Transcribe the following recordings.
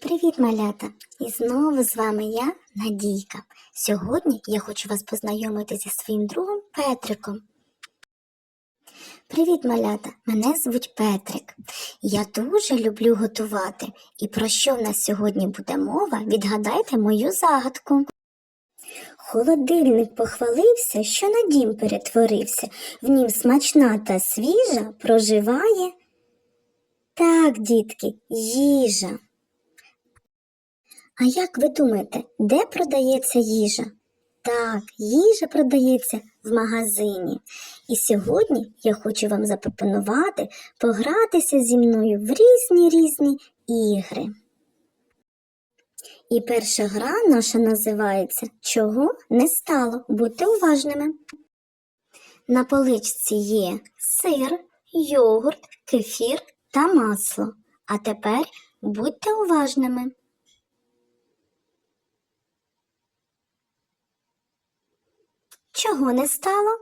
Привіт, малята! І знову з вами я, Надійка. Сьогодні я хочу вас познайомити зі своїм другом Петриком. Привіт, малята! Мене звуть Петрик. Я дуже люблю готувати. І про що в нас сьогодні буде мова, відгадайте мою загадку. Холодильник похвалився, що на дім перетворився. В нім смачна та свіжа проживає. Так, дітки, їжа. А як ви думаєте, де продається їжа? Так, їжа продається в магазині. І сьогодні я хочу вам запропонувати погратися зі мною в різні різні ігри. І перша гра наша називається Чого не стало? Будьте уважними. На поличці є сир, йогурт, кефір та масло. А тепер будьте уважними. Чого не стало?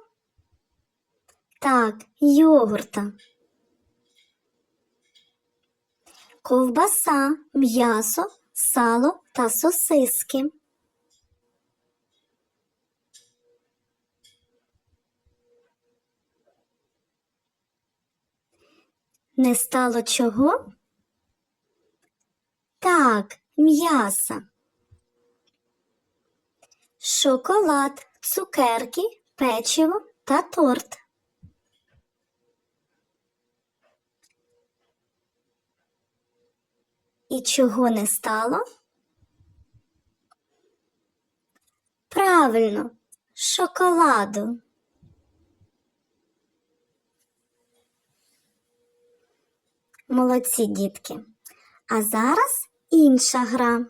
Так, йогурта. Ковбаса, м'ясо, сало та сосиски. Не стало чого? Так, м'яса. Шоколад, цукерки, печиво та торт. І чого не стало? Правильно, шоколаду. Молодці дітки. А зараз інша гра,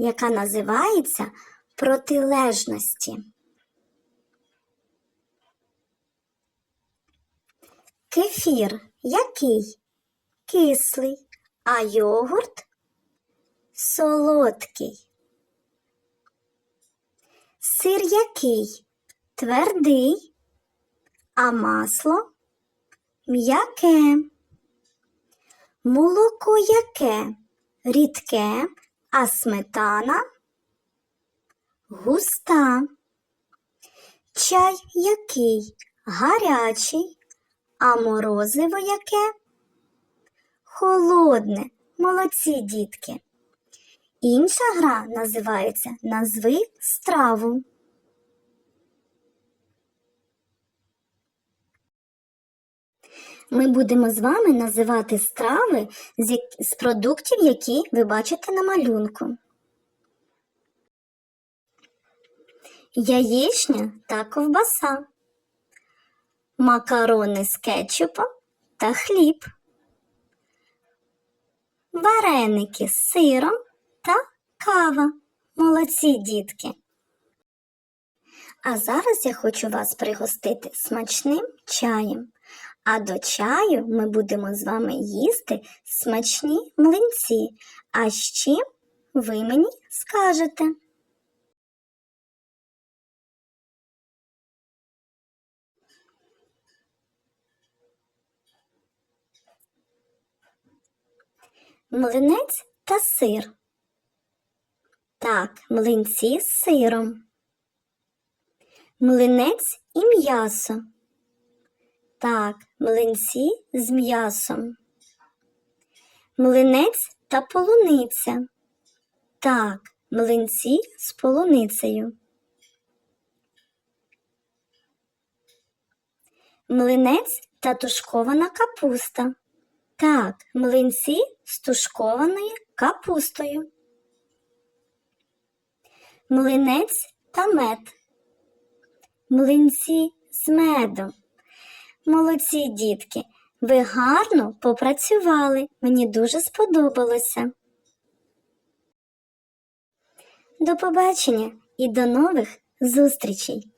яка називається протилежності. Кефір який? Кислий, а йогурт солодкий. Сир який? Твердий, а масло м'яке. Молоко яке? Рідке, а сметана густа. Чай який? Гарячий, а морозиво яке? Холодне. Молодці дітки. Інша гра називається Назви страву. Ми будемо з вами називати страви з, продуктів, які ви бачите на малюнку. Яєчня та ковбаса, макарони з кетчупом та хліб, вареники з сиром та кава. Молодці дітки. А зараз я хочу вас пригостити смачним чаєм. А до чаю ми будемо з вами їсти смачні млинці. А з чим ви мені скажете? Млинець та сир. Так, млинці з сиром. Млинець і м'ясо. Так, млинці з м'ясом. Млинець та полуниця. Так, млинці з полуницею. Млинець та тушкована капуста. Так, млинці з тушкованою капустою. Млинець та мед. Млинці з медом. Молодці дітки, ви гарно попрацювали. Мені дуже сподобалося. До побачення і до нових зустрічей!